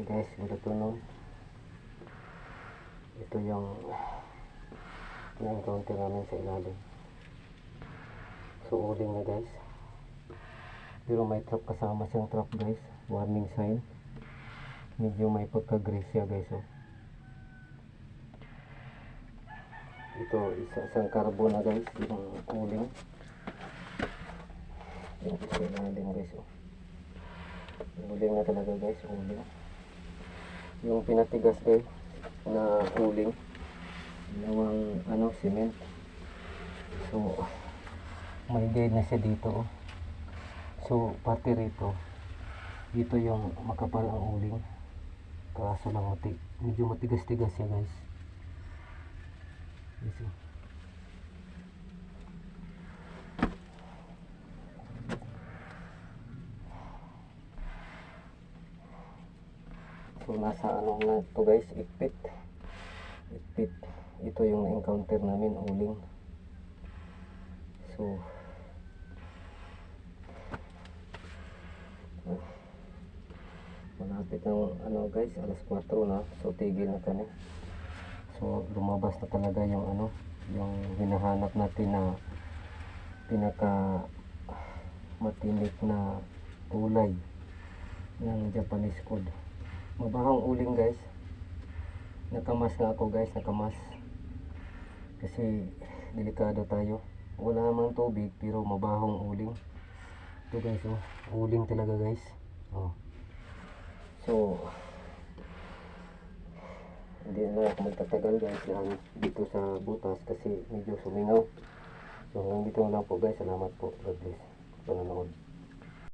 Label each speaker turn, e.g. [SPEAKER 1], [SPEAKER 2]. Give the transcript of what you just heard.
[SPEAKER 1] Okay guys, ito nun. Ito yung na-encounter namin sa ilalim. So, uling na guys. Pero may trap kasama siyang trap guys. Warning sign. Medyo may pagka-gray siya guys. Oh. Ito, isa isang carbon na guys. Yung uling. Yung isa ilalim guys. Oh. Uling na talaga guys. Uling. Yung pinatigas guys na uling. Ginawang ano, cement. So, may dead na siya dito. oh. So, pati rito, dito yung makapal ang uling. Kaso lang mati, medyo matigas-tigas siya guys. Yes, oh. So, nasa ano na to guys, ipit. Ipit. Ito yung na-encounter namin, uling. So, malapit ng ano guys alas 4 na so tigil na kami so lumabas na talaga yung ano yung hinahanap natin na pinaka matinik na kulay ng Japanese cod mabahang uling guys nakamas nga ako guys nakamas kasi delikado tayo wala namang tubig pero mabahong uling ito guys oh uling talaga guys oh So, hindi na ako magtatagal guys lang dito sa butas kasi medyo sumingaw. So, hanggang dito na lang po guys. Salamat po. God bless. Panonood.